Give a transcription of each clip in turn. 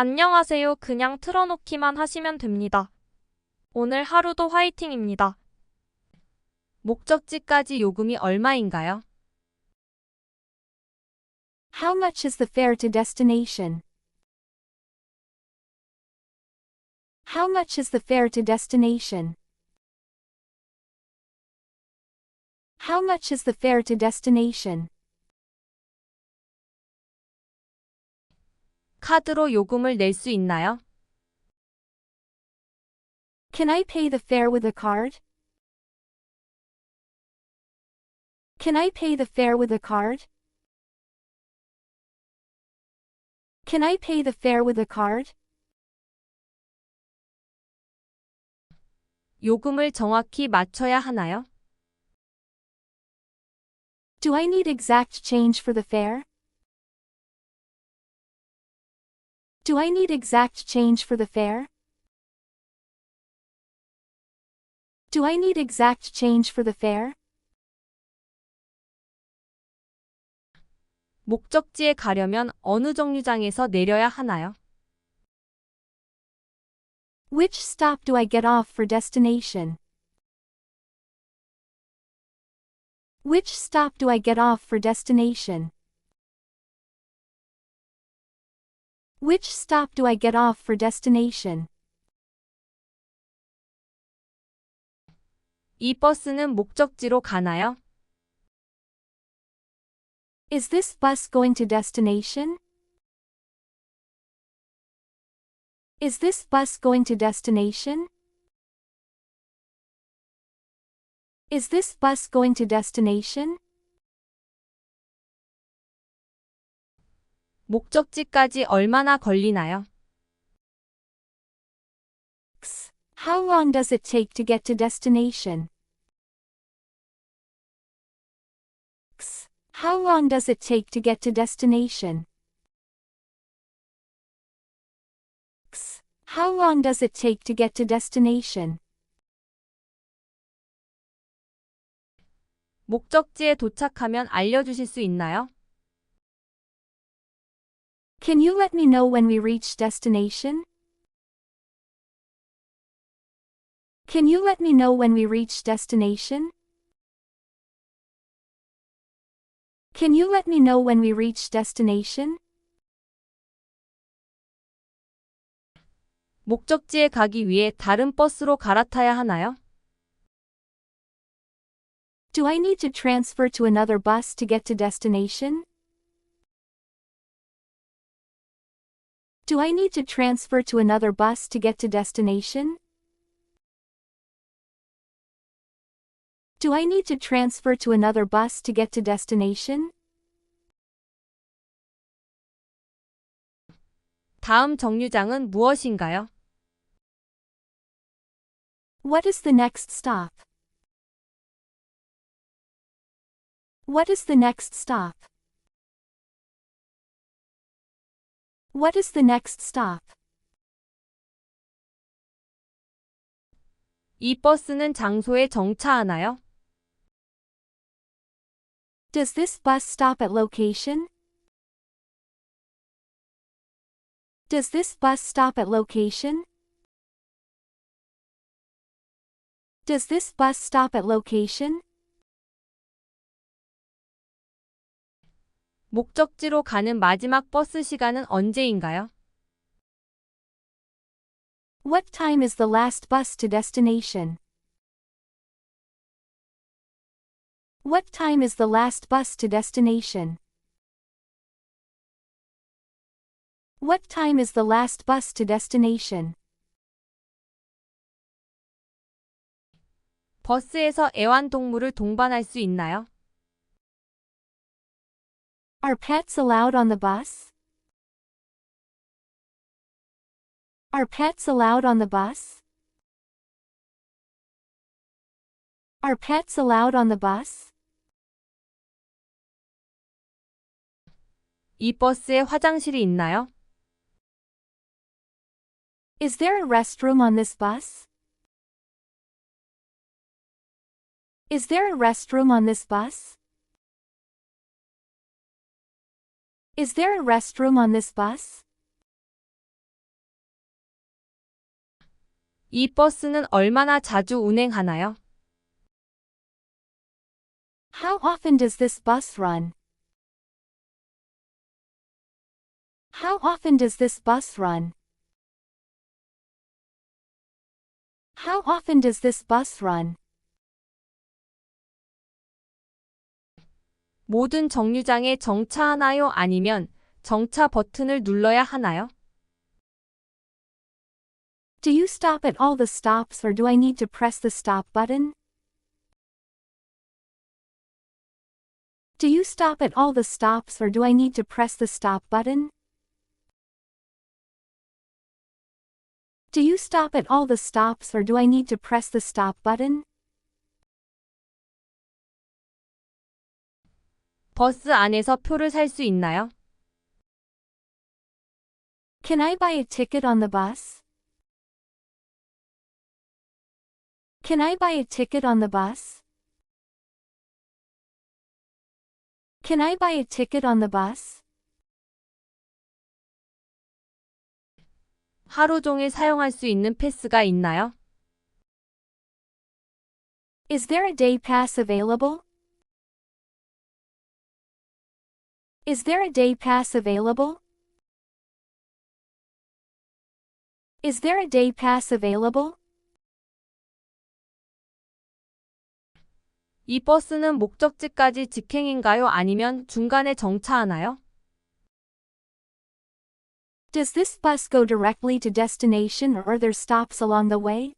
안녕하세요. 그냥 틀어놓기만 하시면 됩니다. 오늘 하루도 화이팅입니다. 목적지까지 요금이 얼마인가요? How much is the fare to destination? How much is the fare to destination? How much is the fare to destination? 카드로 요금을 낼 수 있나요? Can I pay the fare with a card? Can I pay the fare with a card? Can I pay the fare with a card? 요금을 정확히 맞춰야 하나요? Do I need exact change for the fare? Do I need exact change for the fare? Do I need exact change for the fare? 목적지에 가려면 어느 정류장에서 내려야 하나요? Which stop do I get off for destination? Which stop do I get off for destination? Which stop do I get off for destination? 이 버스는 목적지로 가나요? Is this bus going to destination? Is this bus going to destination? Is this bus going to destination? 목적지까지 얼마나 걸리나요? How long does it take to get to destination? How long does it take to get to destination? How long does it take to get to destination? 목적지에 도착하면 알려주실 수 있나요? Can you let me know when we reach destination? Can you let me know when we reach destination? Can you let me know when we reach destination? 목적지에 가기 위해 다른 버스로 갈아타야 하나요? Do I need to transfer to another bus to get to destination? Do I need to transfer to another bus to get to destination? Do I need to transfer to another bus to get to destination? 다음 정류장은 무엇인가요? What is the next stop? What is the next stop? What is the next stop? 이 버스는 장소에 정차하나요? Does this bus stop at location? Does this bus stop at location? Does this bus stop at location? 목적지로 가는 마지막 버스 시간은 언제인가요? What time is the last bus to destination? What time is the last bus to destination? What time is the last bus to destination? 버스에서 애완동물을 동반할 수 있나요? Are pets allowed on the bus? Are pets allowed on the bus? Are pets allowed on the bus? 이 버스에 화장실이 있나요? Is there a restroom on this bus? Is there a restroom on this bus? Is there a restroom on this bus? 이 버스는 얼마나 자주 운행하나요? How often does this bus run? How often does this bus run? How often does this bus run? 모든 정류장에 정차하나요? 아니면 정차 버튼을 눌러야 하나요? Do you stop at all the stops or do I need to press the stop button? Do you stop at all the stops or do I need to press the stop button? Do you stop at all the stops or do I need to press the stop button? 버스 안에서 표를 살 수 있나요? Can I buy a ticket on the bus? Can I buy a ticket on the bus? Can I buy a ticket on the bus? 하루 종일 사용할 수 있는 패스가 있나요? Is there a day pass available? Is there a day pass available? Is there a day pass available? 이 버스는 목적지까지 직행인가요? 아니면 중간에 정차하나요? Does this bus go directly to destination or are there stops along the way?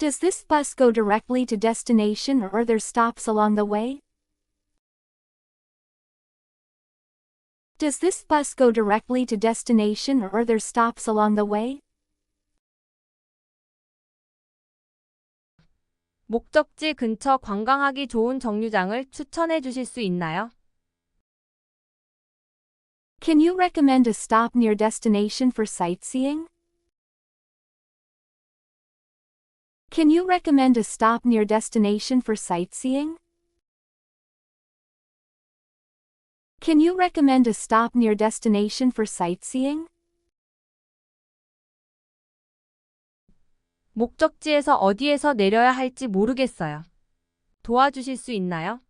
Does this bus go directly to destination or are there stops along the way? Does this bus go directly to destination or are there stops along the way? 목적지 근처 관광하기 좋은 정류장을 추천해 주실 수 있나요? Can you recommend a stop near destination for sightseeing? Can you recommend a stop near destination for sightseeing? Can you recommend a stop near destination for sightseeing? 목적지에서 어디에서 내려야 할지 모르겠어요. 도와주실 수 있나요?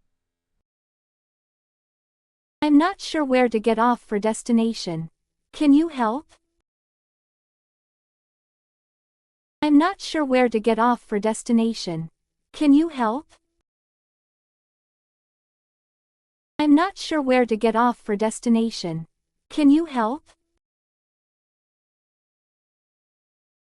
I'm not sure where to get off for destination. Can you help? I'm not sure where to get off for destination. Can you help? I'm not sure where to get off for destination. Can you help?